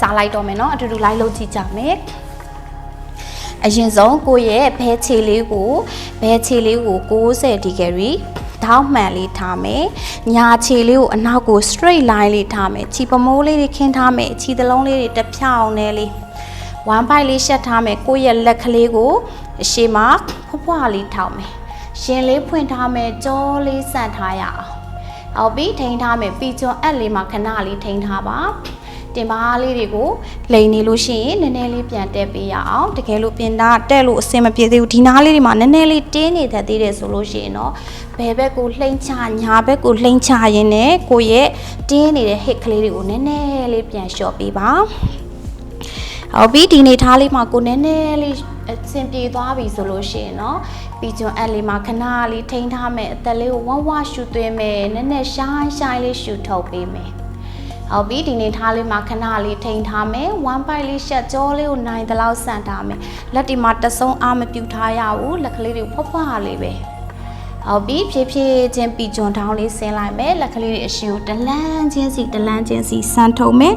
စားလိုက်တော့မယ်เนาะအတူတူလိုက်လုပ်ကြည့်ကြမယ်အရင်ဆုံးကိုယ့်ရဲ့ဘဲခြေလေးကိုဘဲခြေလေးကို60ဒီဂရီထောက်မှန်လေးထားမယ်ညာခြေလေးကိုအနောက်ကို straight line လေးထားမယ်ခြေပမိုးလေးတွေခင်းထားမယ်ခြေသလုံးလေးတွေတစ်ဖြောင်းနေလေး1 bite လေးရှက်ထားမယ်ကိုယ့်ရဲ့လက်ကလေးကိုအရှိမဖွားဖွားလေးထောက်မယ်ရှင်လေးဖွင့်ထားမယ်ကြောလေးဆန့်ထားရအောင်အော်ပြီးထိန်းထားမယ်ပြီးကျွန်းအက်လေးမှာခဏလေးထိန်းထားပါ တင်ပါလေးတွေကိုလိန်နေလို့ရှိရင်နည်းနည်းလေးပြန်တက်ပေးရအောင်တကယ်လို့ပြင်သားတက်လို့အဆင်မပြေသေးဘူးဒီနားလေးတွေမှာနည်းနည်းလေးတင်းနေတတ်သေးတယ်ဆိုလို့ရှိရင်တော့ဘယ်ဘက်ကိုလှိမ့်ချညာဘက်ကိုလှိမ့်ချရင်းနဲ့ကိုယ့်ရဲ့တင်းနေတဲ့ hit ကလေးတွေကိုနည်းနည်းလေးပြန်လျှော့ပေးပါဟုတ်ပြီဒီနေသားလေးမှာကိုနည်းနည်းလေးအဆင်ပြေသွားပြီဆိုလို့ရှိရင်တော့ပြီးကျွန်အက်လေးမှာခဏလေးထိန်းထားမယ်အသက်လေးကိုဝမ်းဝရှူသွင်းမယ်နည်းနည်းရှိုင်းရှိုင်းလေးရှူထုတ်ပေးမယ် ဟုတ်ပြီဒီနေထားလေးမှာခဏလေးထိန်းထားမယ်1 bite လေးရှက်ကြောလေးကိုနိုင်သလောက်ဆန့်ထားမယ်လက်ဒီမှာတဆုံအားမပြူထားရဘူးလက်ကလေးတွေဖွားဖွားလေးပဲဟုတ်ပြီဖြည်းဖြည်းချင်းပြီးကျွန်းထောင်းလေးဆင်းလိုက်မယ်လက်ကလေးတွေအရှင်ကိုတလန်းချင်းစီတလန်းချင်းစီဆန်းထုတ်မယ်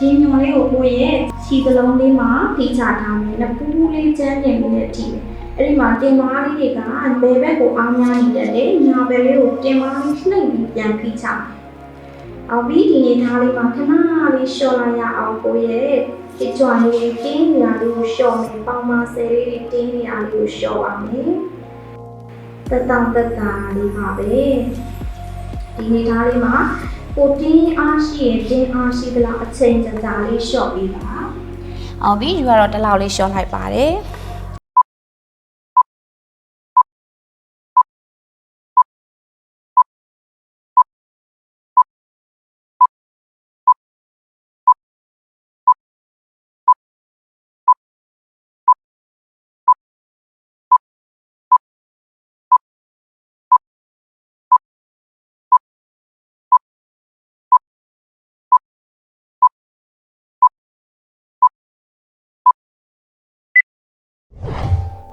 ရင်ညော်လေးကိုကိုယ့်ရဲ့ခြေသလုံးလေးမှာဖိချထားမယ်။လက်ပူးလေးကျန်းပြင်ပြီးတဲ့အထိပဲ။အဲ့ဒီမှာတင်မားလေးတွေကဘယ်ဘက်ကိုအားများနေတယ်လေ။ညာဘက်လေးကိုတင်မားလေးနှိပ်ပြီးပြန်ဖိချမယ်။ အော်ပြီးဒီနေသားလေးမှာခဏလေးလျှော့လိုက်ရအောင်ကိုယ့်ရဲ့ဒီကြွလေးတင်းနေတာလေးကိုလျှော့မယ်။ပေါင်မာဆယ်လေးတွေတင်းနေတာလေးကိုလျှော့အောင်မယ်။တက်တောင့်တက်တာလေးပါပဲ။ဒီနေသားလေးမှာကိုတင်းအားရှိရင်တင်းအားရှိသလားအချိန်ကြာကြာလေးလျှော့ပေးပါ။အော်ပြီးယူကတော့တစ်လောက်လေးလျှော့လိုက်ပါတယ်။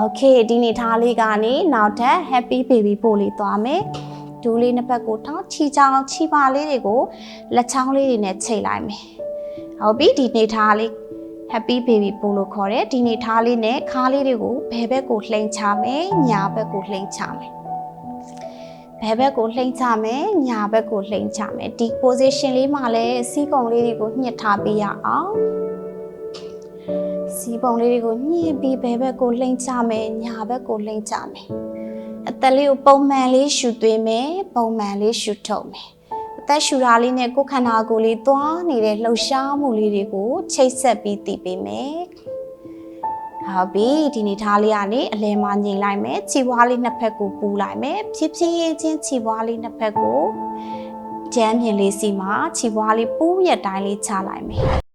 Okay ဒီနေထားလေးကနေနောက်ထပ် happy baby ပို့လေးသွားမယ်ဒူးလေးနှစ်ဖက်ကိုထောင်းချီချောင်းချီပါလေးတွေကိုလက်ချောင်းလေးတွေနဲ့ချိန်လိုက်မယ်ဟုတ်ပြီဒီနေထားလေး happy baby ပို့လို့ခေါ်တယ်ဒီနေထားလေးနဲ့ခါးလေးတွေကိုဘယ်ဘက်ကိုလှိမ့်ချမယ်ညာဘက်ကိုလှိမ့်ချမယ်ဘယ်ဘက်ကိုလှိမ့်ချမယ်ညာဘက်ကိုလှိမ့်ချမယ်ဒီ position လေးမှာလည်းစီးကုံလေးတွေကိုညှစ်ထားပေးရအောင် စီပုံလေးတွေကိုညှင်းပြီးဘဲဘက်ကိုလှိမ့်ချမယ်ညာဘက်ကိုလှိမ့်ချမယ်အသက်လေးကိုပုံမှန်လေးရှူသွင်းမယ်ပုံမှန်လေးရှူထုတ်မယ်အသက်ရှူတာလေးနဲ့ကိုယ်ခန္ဓာကိုယ်လေးသွားနေတဲ့လှုပ်ရှားမှုလေးတွေကိုချိတ်ဆက်ပြီးတည်ပေးမယ်ဟုတ်ပြီဒီနေ့ထားလေးကနေအလဲမှာညင်လိုက်မယ်ခြေပွားလေးနှစ်ဖက်ကိုပူလိုက်မယ်ဖြည်းဖြည်းချင်းခြေပွားလေးနှစ်ဖက်ကိုကျမ်းပြင်လေးစီမှာခြေပွားလေးပူးရတိုင်းလေးချလိုက်မယ်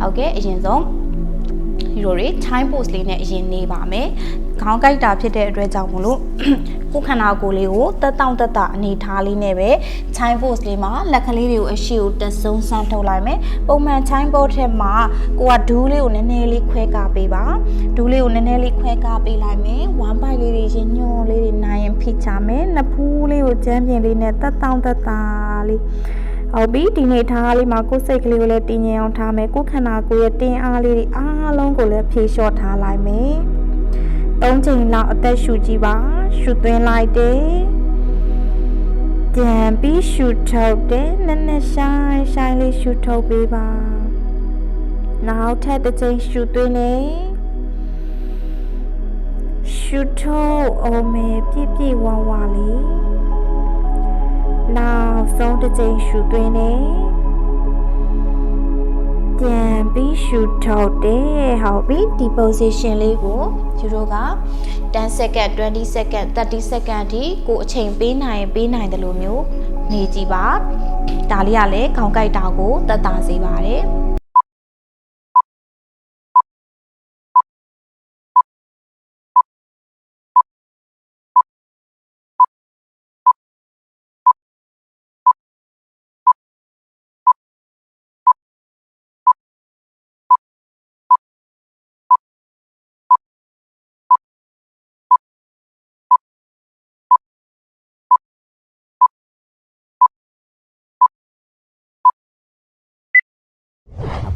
ဟုတ်ကဲ့အရင်ဆုံးဒီလိုတွေ time post လေးနဲ့အရင်နေပါမယ်ခေါင်းကိုက်တာဖြစ်တဲ့အတွက်ကြောင့်မလို့ကိုယ်ခန္ဓာကိုယ်လေးကိုတက်တောင့်တက်တာအနေထားလေးနဲ့ပဲ time post လေးမှာလက်ကလေးတွေကိုအရှိကိုတက်ဆုံးဆန်းထုတ်လိုက်မယ်ပုံမှန် time post ထက်မှာကိုကဒူးလေးကိုနည်းနည်းလေးခွဲကားပေးပါဒူးလေးကိုနည်းနည်းလေးခွဲကားပေးလိုက်မယ် one bite လေးတွေရင်ညွန်လေးတွေနိုင်ရင်ဖိချမယ်နှစ်ဖူးလေးကိုကျန်းပြင်လေးနဲ့တက်တောင့်တက်တာလေး ဟုတ်ပြီဒီနေ့ထားလေးမှာကိုယ်စိတ်ကလေးကိုလည်းတင်းငြိမ်အောင်ထားမယ်ကိုယ်ခန္ဓာကိုယ်ရဲ့တင်းအားလေးတွေအားလုံးကိုလည်းဖြေလျှော့ထားလိုက်မယ်၃ချိန်လောက်အသက်ရှူကြည့်ပါရှူသွင်းလိုက်တယ်ကြံပြီးရှူထုတ်တယ်နည်းနည်းရှိုင်းရှိုင်းလေးရှူထုတ်ပေးပါနောက်ထပ်တစ်ချိန်ရှူသွင်းနေရှူထုတ်အောင်မယ်ပြည့်ပြည့်ဝဝလေး နောက်ဆုံးတစ်ချိန်ရှူသွင်းနေပြန်ပြီးရှူထုတ်တယ်ဟုတ်ပြီဒီ position လေးကိုယူတို့က10 second 20 second 30 second အထိကိုအချိန်ပေးနိုင်ရင်ပေးနိုင်တယ်လို့မျိုးနေကြည့်ပါဒါလေးကလည်းခေါင်းကိုက်တာကိုတက်တာစေပါတယ်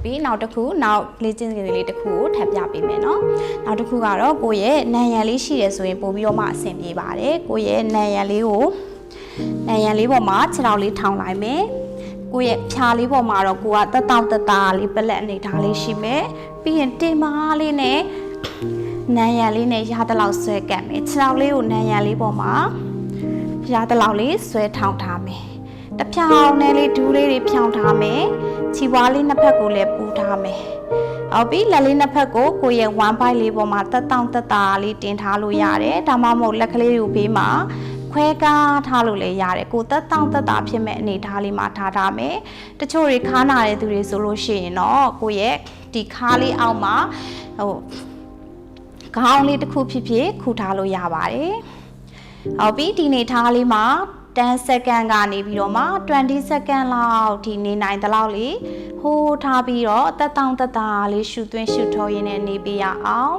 ပြီနောက်တစ်ခုနောက်လေ့ကျင့်စဉ်လေးတစ်ခုကိုထပ်ပြပေးမယ်နော်နောက်တစ်ခုကတော့ကိုယ့်ရဲ့နံရံလေးရှိတယ်ဆိုရင်ပို့ပြီးတော့မှအဆင်ပြေပါတယ်ကိုယ့်ရဲ့နံရံလေးကိုနံရံလေးပေါ်မှာခြေထောက်လေးထောင်လိုက်မယ်ကိုယ့်ရဲ့ဖြာလေးပေါ်မှာတော့ကိုကတက်တောက်တက်တာလေးပလက်အနေထားလေးရှိမယ်ပြီးရင်တင်မားလေးနဲ့နံရံလေးနဲ့ရသလောက်ဆွဲကပ်မယ်ခြေထောက်လေးကိုနံရံလေးပေါ်မှာရသလောက်လေးဆွဲထောင်ထားမယ်တဖြောင်းနဲ့လေးဒူးလေးတွေဖြောင်းထားမယ် ခြေပွားလေးနှစ်ဖက်ကိုလည်းပူထားမယ်ဟုတ်ပြီလက်လေးနှစ်ဖက်ကိုကိုယ့်ရဲ့1 byte လေးပေါ်မှာတက်တောင့်တက်တာလေးတင်ထားလို့ရတယ်ဒါမှမဟုတ်လက်ကလေးကိုဘေးမှာခွဲကားထားလို့လည်းရတယ်ကိုတက်တောင့်တက်တာဖြစ်မဲ့အနေထားလေးမှာထားထားမယ်တချို့တွေခါနာတဲ့သူတွေဆိုလို့ရှိရင်တော့ကိုယ့်ရဲ့ဒီခါလေးအောက်မှာဟိုခေါင်းလေးတစ်ခုဖြစ်ဖြစ်ခူထားလို့ရပါတယ်ဟုတ်ပြီဒီနေထားလေးမှာ 10စက္ကန့်ကနေပြီးတော့မှ20စက္ကန့်လောက်ဒီနေနိုင်တဲ့လောက်လေးဟိုးထားပြီးတော့တက်တောင့်တက်တာလေးရှူသွင်းရှူထောရင်းနဲ့နေပေးရအောင်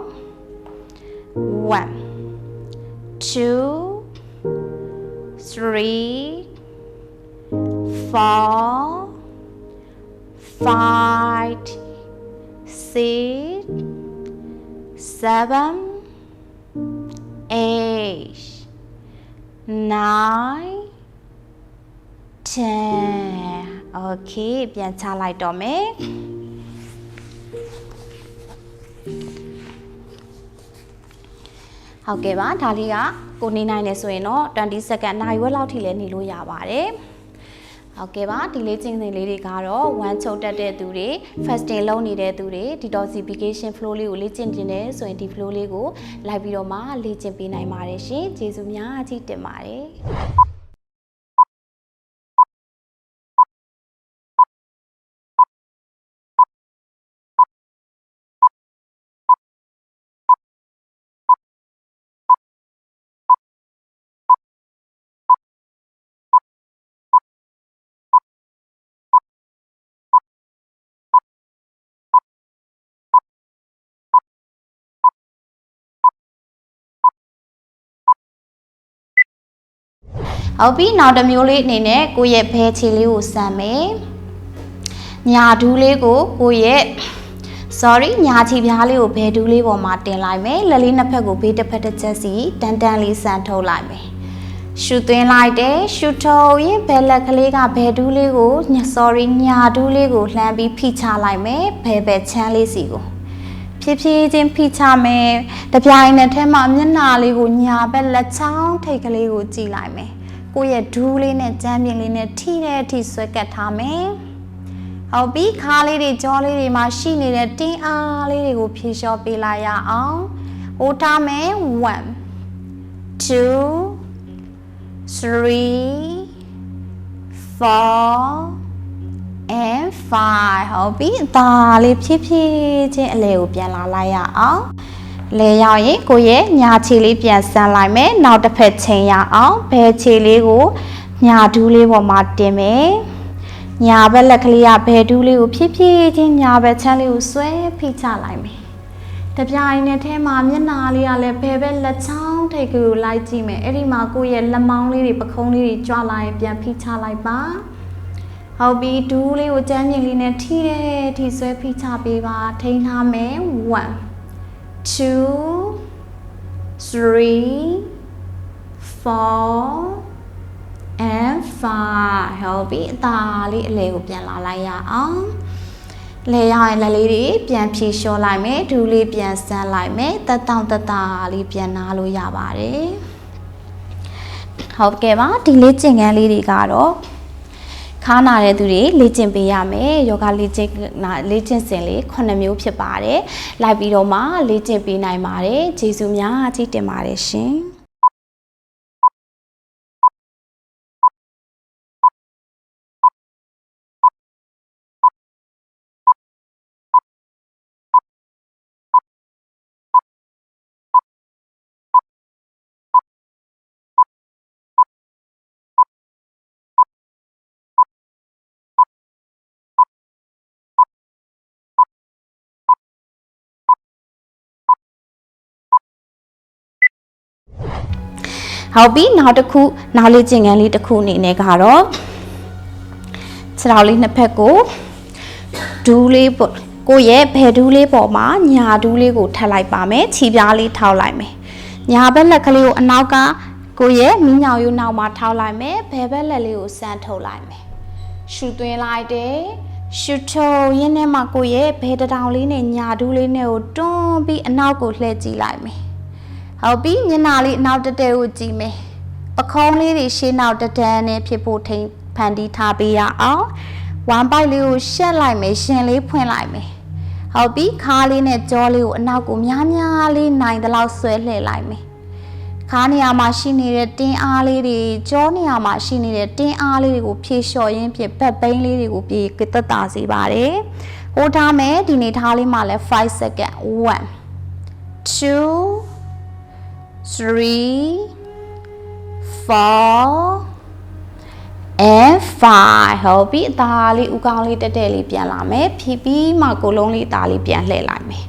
1 2 three, four, five, six, seven, eight, nine, ten. Okay ပြန်ချလိုက်တော့မယ်ဟုတ်ကဲ့ပါဒါလေးကကိုနေနိုင်နေဆိုရင်တော့20စက္ကန့်နိုင်ဝက်လောက်ထိလည်းနေလို့ရပါတယ်ဟုတ်ကဲ့ပါဒီလေးကျင်းစဉ်လေးတွေကတော့1ချုပ်တက်တဲ့သူတွေ fasting လုပ်နေတဲ့သူတွေ detoxification flow လေးကိုလေ့ကျင့်တင်တယ်ဆိုရင်ဒီ flow လေးကိုလိုက်ပြီးတော့မှလေ့ကျင့်ပေးနိုင်ပါတယ်ရှင်ကျေးဇူးများကြီးတင်ပါတယ် ဟုတ်ပြီနောက်တစ်မျိုးလေးအနေနဲ့ကိုယ့်ရဲ့ဘဲချီလေးကိုစမ်းမယ်ညာဒူးလေးကိုကိုယ့်ရဲ့ sorry ညာချီပြားလေးကိုဘဲဒူးလေးပေါ်မှာတင်လိုက်မယ်လက်လေးနှစ်ဖက်ကိုဘေးတစ်ဖက်တစ်ချက်စီတန်တန်လေးစမ်းထုတ်လိုက်မယ်ရှူသွင်းလိုက်တယ်ရှူထုတ်ရင်ဘဲလက်ကလေးကဘဲဒူးလေးကိုည sorry ညာဒူးလေးကိုလှမ်းပြီးဖိချလိုက်မယ်ဘဲဘဲချမ်းလေးစီကိုဖြည်းဖြည်းချင်းဖိချမယ်တပြိုင်နက်တည်းမှာမျက်နှာလေးကိုညာဘက်လက်ချောင်းထိတ်ကလေးကိုကြည့်လိုက်မယ် ကိုယ့်ရဲ့ဒူးလေးနဲ့ကြမ်းပြင်လေးနဲ့ထိတဲ့အထိဆွဲကတ်ထားမယ်ဟုတ်ပြီခါလေးတွေကြောလေးတွေမှာရှိနေတဲ့တင်းအားလေးတွေကိုဖြေလျှော့ပေးလိုက်ရအောင်ဟိုထားမယ်1 2 3 4 and 5ဟုတ်ပြီအသာလေးဖြည်းဖြည်းချင်းအလဲကိုပြန်လာလိုက်ရအောင် လဲရောက်ရင်ကိုယ့်ရဲ့ညာခြေလေးပြန်ဆန်းလိုက်မယ်နောက်တစ်ဖက်ချိန်ရအောင်ဘယ်ခြေလေးကိုညာဒူးလေးပေါ်မှာတင်မယ်ညာဘက်လက်ကလေးကဘယ်ဒူးလေးကိုဖြည်းဖြည်းချင်းညာဘက်ချမ်းလေးကိုဆွဲဖိချလိုက်မယ်တပြိုင်နဲ့ထဲမှာမျက်နာလေးကလည်းဘယ်ဘက်လက်ချောင်းထိတ်ကိုလိုက်ကြည့်မယ်အဲ့ဒီမှာကိုယ့်ရဲ့လက်မောင်းလေးတွေပခုံးလေးတွေကြွလာရင်ပြန်ဖိချလိုက်ပါဟုတ်ပြီဒူးလေးကိုကြမ်းမြင်လေးနဲ့ထိတယ်ထိဆွဲဖိချပေးပါထိန်းထားမယ်1 2 3 4 and 5ဟုတ်ပြီအသာလေးအလဲကိုပြန်လာလိုက်ရအောင်လဲရရင်လက်လေးတွေပြန်ဖြေလျှော့လိုက်မယ်ဒူးလေးပြန်ဆန်းလိုက်မယ်တက်တောင့်တက်တာလေးပြန်နားလို့ရပါတယ်ဟုတ်ကဲ့ပါဒီလေးကျင်ကန်းလေးတွေကတော့ခါ နာတဲ့သူတွေလေ့ကျင့်ပေးရမယ်ယောဂလေ့ကျင့်နာလေ့ကျင့်စဉ်လေး9မျိုးဖြစ်ပါတယ်လိုက်ပြီးတော့မှလေ့ကျင့်ပေးနိုင်ပါတယ်ကျေးဇူးများကြီးတင်ပါတယ်ရှင် ဟုတ်ပြီနောက်တစ်ခုနောက်လေးကျင်ကန်းလေးတစ်ခုအနေနဲ့ကတော့ခြေထောက်လေးနှစ်ဖက်ကိုဒဒူးလေးပေါ့ကိုယ့်ရဲ့ဘယ်ဒူးလေးပေါ်မှာညာဒူးလေးကိုထပ်လိုက်ပါမယ်ခြေပြားလေးထောက်လိုက်မယ်ညာဘက်လက်ကလေးကိုအနောက်ကကိုယ့်ရဲ့မီးညောင်ရိုးနောက်မှာထောက်လိုက်မယ်ဘယ်ဘက်လက်လေးကိုစမ်းထုတ်လိုက်မယ်ရှူသွင်းလိုက်တယ်ရှူထုတ်ရင်းနဲ့မှကိုယ့်ရဲ့ဘယ်တစ်တောင်လေးနဲ့ညာဒူးလေးနဲ့ကိုတွန်းပြီးအနောက်ကိုလှည့်ကြည့်လိုက်မယ် ဟုတ်ပြီမျက်နှာလေးအနောက်တက်တက်ကိုကြည့်မယ်ပခုံးလေးတွေရှေးနောက်တက်တန်းနဲ့ဖြစ်ဖို့ထိန်ဖန်တီးထားပေးရအောင်ဝမ်ပိုက်လေးကိုရှက်လိုက်မယ်ရှင်လေးဖွင့်လိုက်မယ်ဟုတ်ပြီခါးလေးနဲ့ကြောလေးကိုအနောက်ကိုများများလေးနိုင်တဲ့လောက်ဆွဲလှည့်လိုက်မယ်ခါးနေရာမှာရှိနေတဲ့တင်းအားလေးတွေကြောနေရာမှာရှိနေတဲ့တင်းအားလေးတွေကိုဖြည့်လျှော်ရင်းဖြင့်ဘက်ဘိန်းလေးတွေကိုပြေသက်သာစေပါတယ်ဟိုထားမယ်ဒီနေထားလေးမှာလဲ5 second 1 2 3 4 and 5ဟုတ်ပြီအသားလေးဥကောင်းလေးတက်တက်လေးပြန်လာမယ်ဖြည်းပြီးမှကိုလုံးလေးအသားလေးပြန်လှည့်လိုက်မယ်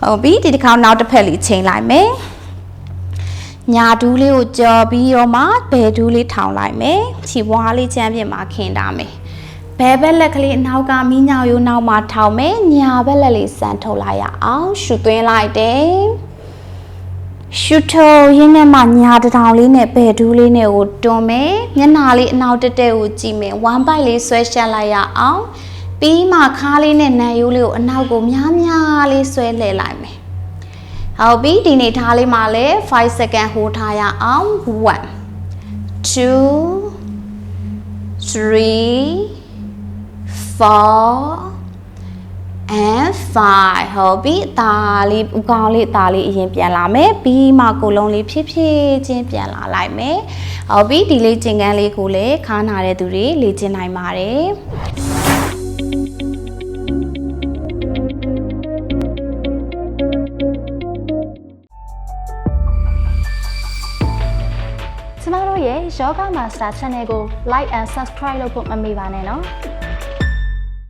ဟုတ်ပြီဒီတစ်ခါနောက်တစ်ဖက်လေးချိန်လိုက်မယ်ညာဒူးလေးကိုကြော်ပြီးတော့မှဘယ်ဒူးလေးထောင်လိုက်မယ်ခြေပွားလေးချမ်းပြင်မှာခင်းထားမယ်ဘဲဘက်လက်ကလေးအနောက်ကမီးညောင်ရိုးနောက်မှာထောင်မယ်ညာဘက်လက်လေးစမ်းထုတ်လိုက်ရအောင်ရှူသွင်းလိုက်တယ် ရှူထိုရင်းနဲ့မှညာတထောင်လေးနဲ့ဘယ်ဒူးလေးနဲ့ကိုတွန်းမယ်မျက်နှာလေးအနောက်တက်တက်ကိုကြည့်မယ်ဝမ်ပိုက်လေးဆွဲရှက်လိုက်ရအောင်ပြီးမှခါးလေးနဲ့နံရိုးလေးကိုအနောက်ကိုများများလေးဆွဲလှည့်လိုက်မယ်ဟုတ်ပြီဒီနေထားလေးမှာလည်း5 second hold ထားရအောင်1 2 3 4 and 5ဟုတ်ပြီအသားလေးဥကောင်းလေးအသားလေးအရင်ပြန်လာမယ်ပြီးမှကိုလုံးလေးဖြည်းဖြည်းချင်းပြန်လာလိုက်မယ်ဟုတ်ပြီဒီလေးကျင်ကန်းလေးကိုလည်းခါနာတဲ့သူတွေလေ့ကျင့်နိုင်ပါတယ်ကျမတို့ရဲ့ Yoga Master Channel ကို Like and Subscribe လုပ်ဖို့မမေ့ပါနဲ့နော်